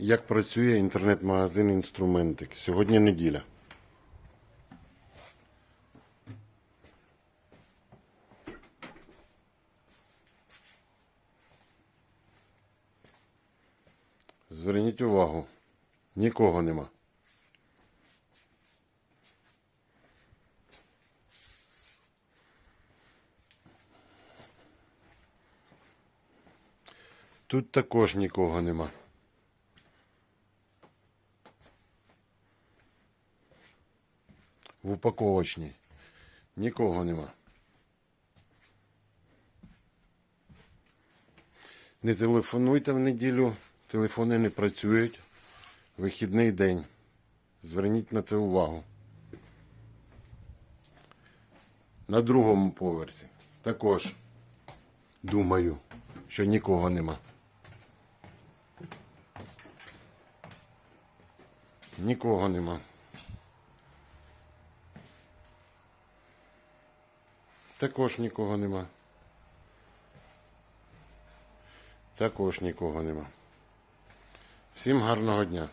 Як працює інтернет-магазин інструментик? Сьогодні неділя. Зверніть увагу, нікого нема. Тут також нікого нема. В упаковочній. Нікого нема. Не телефонуйте в неділю, телефони не працюють. Вихідний день. Зверніть на це увагу. На другому поверсі також думаю, що нікого нема. Нікого нема. Також нікого нема. Також нікого нема. Всім гарного дня.